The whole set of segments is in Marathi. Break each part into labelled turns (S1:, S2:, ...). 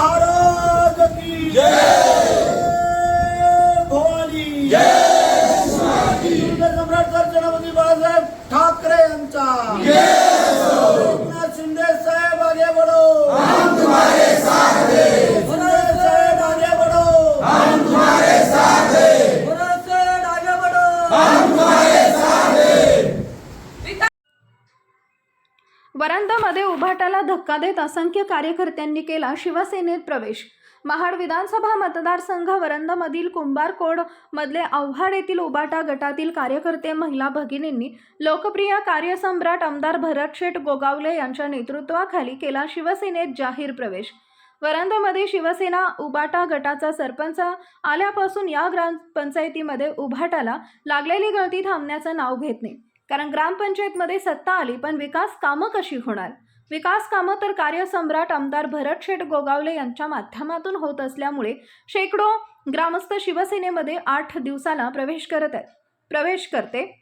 S1: महाराज की जय भवानी। हिंद सम्राट सर छत्रपती बाळासाहेब ठाकरे यांचा।
S2: वरांदामध्ये उभाटाला धक्का देत असंख्य कार्यकर्त्यांनी केला शिवसेनेत प्रवेश. महाड विधानसभा मतदारसंघ वरंदमधील कुंभारकोड मधले आव्हाड येथील उबाटा गटातील कार्यकर्ते महिला भगिनींनी लोकप्रिय कार्यसम्राट आमदार भरत शेठ गोगावले यांच्या नेतृत्वाखाली केला शिवसेनेत जाहीर प्रवेश. वरांदामध्ये शिवसेना उबाटा गटाचा सरपंच आल्यापासून या ग्रामपंचायतीमध्ये उभाटाला लागलेली गळती थांबण्याचं नाव घेत नाही. कारण ग्रामपंचायतमध्ये सत्ता आली पण विकास कामं कशी होणार? विकास कामं तर कार्यसम्राट आमदार भरत शेठ गोगावले यांच्या माध्यमातून होत असल्यामुळे शेकडो ग्रामस्थ शिवसेनेमध्ये आठ दिवसाला प्रवेश करत आहेत. प्रवेश करते.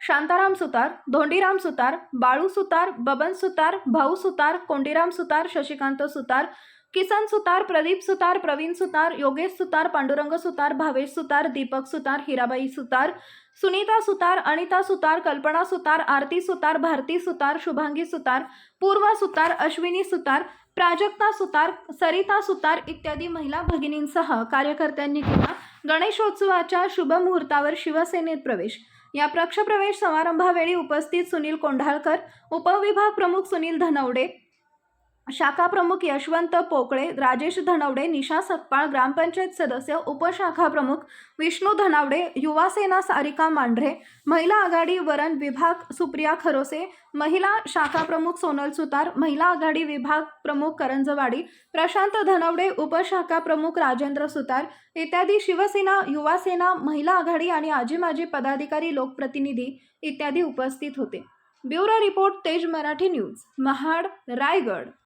S2: शांताराम सुतार धोंडीराम सुतार बाळू सुतार बबन सुतार भाऊ सुतार कोंडीराम सुतार शशिकांत सुतार किसन सुतार प्रदीप सुतार प्रवीण सुतार योगेश सुतार पांडुरंग सुतार भावेश सुतार दीपक सुतार हिराबाई सुतार सुनीता सुतार अनिता सुतार कल्पना सुतार आरती सुतार भारती सुतार शुभांगी सुतार पूर्वा सुतार अश्विनी सुतार प्राजक्ता सुतार सरिता सुतार इत्यादी महिला भगिनींसह कार्यकर्त्यांनी केला गणेशोत्सवाच्या शुभ मुहूर्तावर शिवसेनेत प्रवेश. या प्रवेश समारंभावेळी उपस्थित सुनील कोंढाळकर उपविभाग प्रमुख सुनील धनवडे शाखा प्रमुख यशवंत पोकळे राजेश धनवडे निशा सकपाळ ग्रामपंचायत सदस्य उपशाखा प्रमुख विष्णू धनावडे युवासेना सारिका मांढरे महिला आघाडी वरण विभाग सुप्रिया खरोसे महिला शाखा प्रमुख सोनल सुतार महिला आघाडी विभाग प्रमुख करंजवाडी प्रशांत धनवडे उपशाखा प्रमुख राजेंद्र सुतार इत्यादी शिवसेना युवासेना महिला आघाडी आणि आजी माजी पदाधिकारी लोकप्रतिनिधी इत्यादी उपस्थित होते. ब्युरो रिपोर्ट तेज मराठी न्यूज महाड रायगड.